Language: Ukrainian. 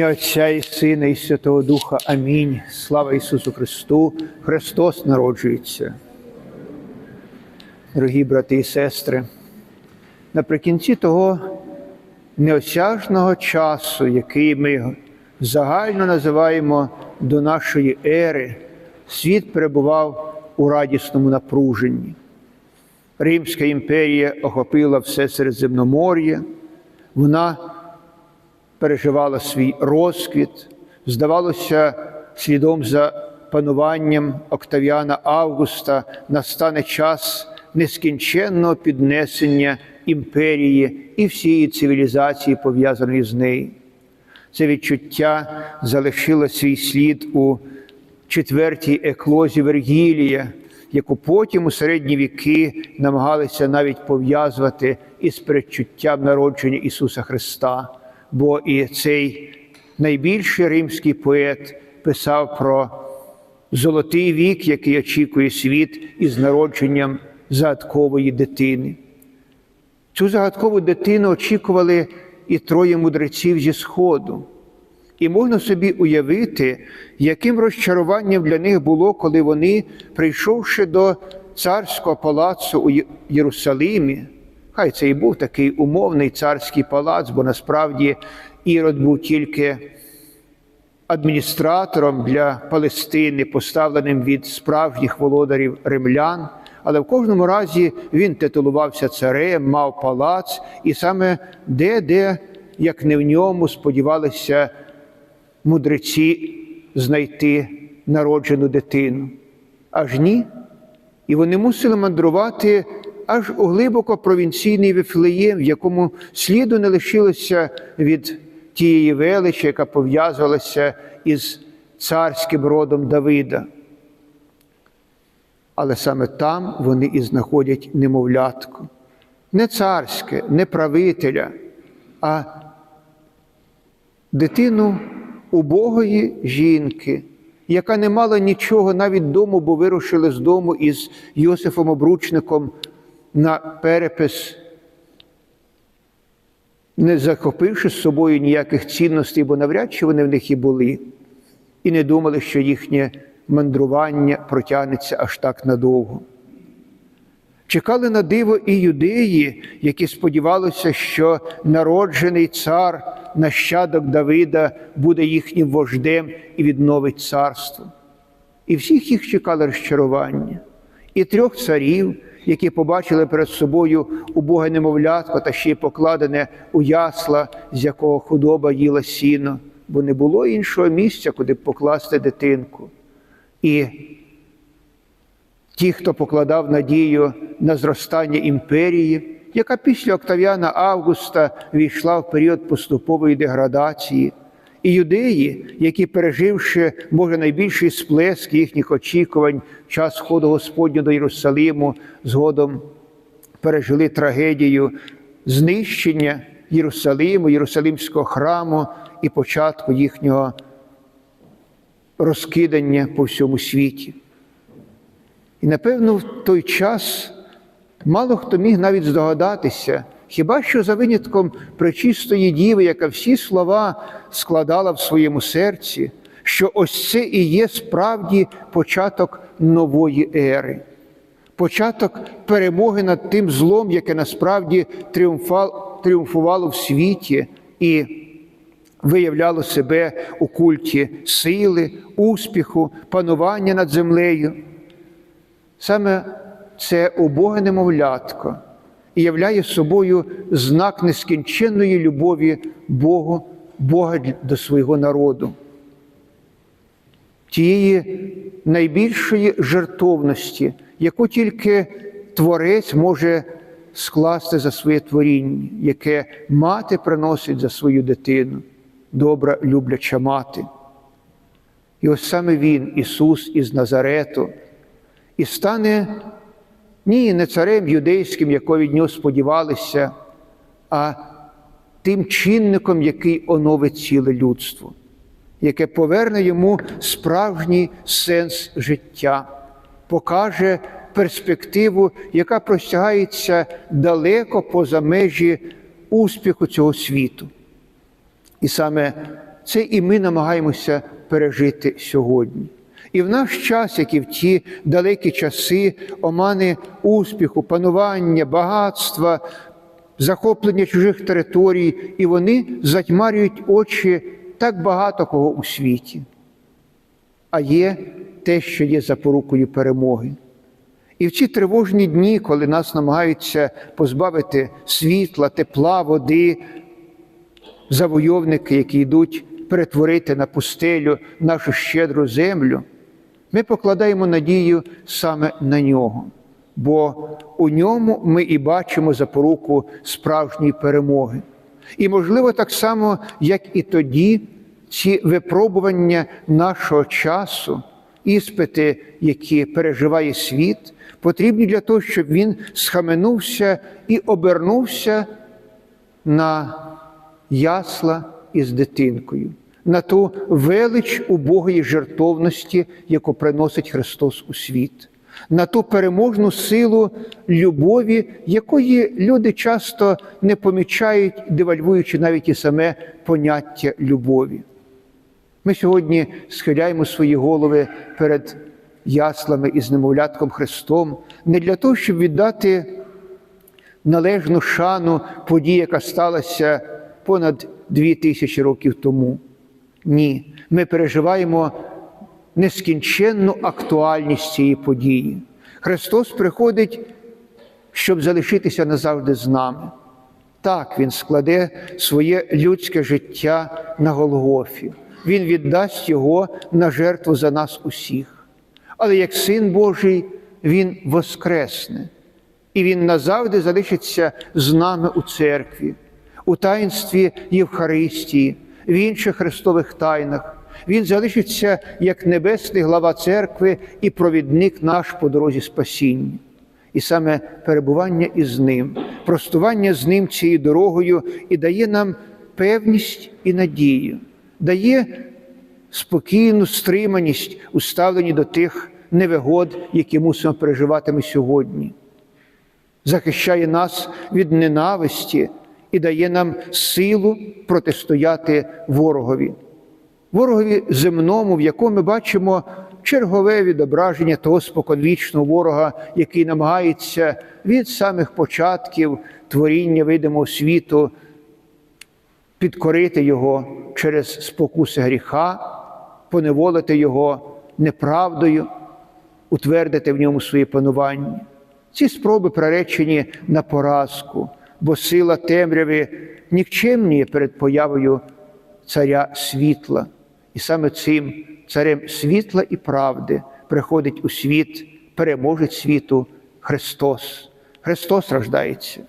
Ім'я Отця і Сина, і Святого Духа. Амінь. Слава Ісусу Христу! Христос народжується. Дорогі брати і сестри, наприкінці того неосяжного часу, який ми загально називаємо до нашої ери, світ перебував у радісному напруженні. Римська імперія охопила все Середземномор'я, вона переживала свій розквіт, здавалося, слідом за пануванням Октавіана Августа настане час нескінченного піднесення імперії і всієї цивілізації, пов'язаної з нею. Це відчуття залишило свій слід у четвертій еклозі Вергілія, яку потім у середні віки намагалися навіть пов'язувати із передчуттям народження Ісуса Христа. Бо і цей найбільший римський поет писав про золотий вік, який очікує світ із народженням загадкової дитини. Цю загадкову дитину очікували і троє мудреців зі Сходу. І можна собі уявити, яким розчаруванням для них було, коли вони, прийшовши до царського палацу у Єрусалимі, хай це і був такий умовний царський палац, бо насправді Ірод був тільки адміністратором для Палестини, поставленим від справжніх володарів римлян. Але в кожному разі він титулувався царем, мав палац, і саме де-де, як не в ньому, сподівалися мудреці знайти народжену дитину. Аж ні. І вони мусили мандрувати аж у глибоко провінційний Вифлеєм, в якому сліду не лишилося від тієї величі, яка пов'язувалася із царським родом Давида. Але саме там вони і знаходять немовлятко. Не царське, не правителя, а дитину убогої жінки, яка не мала нічого навіть дому, бо вирушили з дому із Йосифом Обручником на перепис, не захопивши з собою ніяких цінностей, бо навряд чи вони в них і були, і не думали, що їхнє мандрування протягнеться аж так надовго. Чекали на диво і юдеї, які сподівалися, що народжений цар, нащадок Давида, буде їхнім вождем і відновить царство. І всіх їх чекали розчарування, і трьох царів, які побачили перед собою убоге немовлятко та ще й покладене у ясла, з якого худоба їла сіно, бо не було іншого місця, куди покласти дитинку. І ті, хто покладав надію на зростання імперії, яка після Октавіана Августа війшла в період поступової деградації, і юдеї, які, переживши, може, найбільший сплеск їхніх очікувань, час ходу Господню до Єрусалиму, згодом пережили трагедію знищення Єрусалиму, Єрусалимського храму і початку їхнього розкидання по всьому світі. І напевно, в той час мало хто міг навіть здогадатися, хіба що за винятком пречистої діви, яка всі слова складала в своєму серці, що ось це і є справді початок нової ери, початок перемоги над тим злом, яке насправді тріумфувало в світі і виявляло себе у культі сили, успіху, панування над землею. Саме це убоге немовлятко і являє собою знак нескінченної любові Богу, Бога до свого народу, тієї найбільшої жертовності, яку тільки Творець може скласти за своє творіння, яке мати приносить за свою дитину, добра любляча мати. І ось саме Він, Ісус із Назарету, і стане ні, не царем юдейським, якого від нього сподівалися, а тим чинником, який оновить ціле людство, яке поверне йому справжній сенс життя, покаже перспективу, яка простягається далеко поза межі успіху цього світу. І саме це і ми намагаємося пережити сьогодні. І в наш час, як і в ті далекі часи, омани успіху, панування, багатства, захоплення чужих територій, і вони затьмарюють очі так багато кого у світі. А є те, що є запорукою перемоги. І в ці тривожні дні, коли нас намагаються позбавити світла, тепла, води, завойовники, які йдуть перетворити на пустелю нашу щедру землю, ми покладаємо надію саме на нього, бо у ньому ми і бачимо запоруку справжньої перемоги. І, можливо, так само, як і тоді, ці випробування нашого часу, іспити, які переживає світ, потрібні для того, щоб він схаменувся і обернувся на ясла із дитинкою, на ту велич убогої жертовності, яку приносить Христос у світ, на ту переможну силу любові, якої люди часто не помічають, девальвуючи навіть і саме поняття любові. Ми сьогодні схиляємо свої голови перед яслами із немовлятком Христом не для того, щоб віддати належну шану події, яка сталася понад дві тисячі років тому. Ні, ми переживаємо нескінченну актуальність цієї події. Христос приходить, щоб залишитися назавжди з нами. Так, Він складе своє людське життя на Голгофі. Він віддасть його на жертву за нас усіх. Але як Син Божий, Він воскресне, і Він назавжди залишиться з нами у церкві, у таїнстві Євхаристії, в інших Христових тайнах. Він залишиться як небесний глава церкви і провідник наш по дорозі спасіння. І саме перебування із ним, простування з ним цією дорогою і дає нам певність і надію, дає спокійну стриманість у ставленні до тих невигод, які мусимо переживати ми сьогодні, захищає нас від ненависті і дає нам силу протистояти ворогові. Ворогові земному, в якому ми бачимо чергове відображення того споконвічного ворога, який намагається від самих початків творіння видимого світу підкорити його через спокуси гріха, поневолити його неправдою, утвердити в ньому своє панування. Ці спроби приречені на поразку, бо сила темряви нікчемніє перед появою царя світла. І саме цим царем світла і правди приходить у світ, переможець світу Христос. Христос рождається.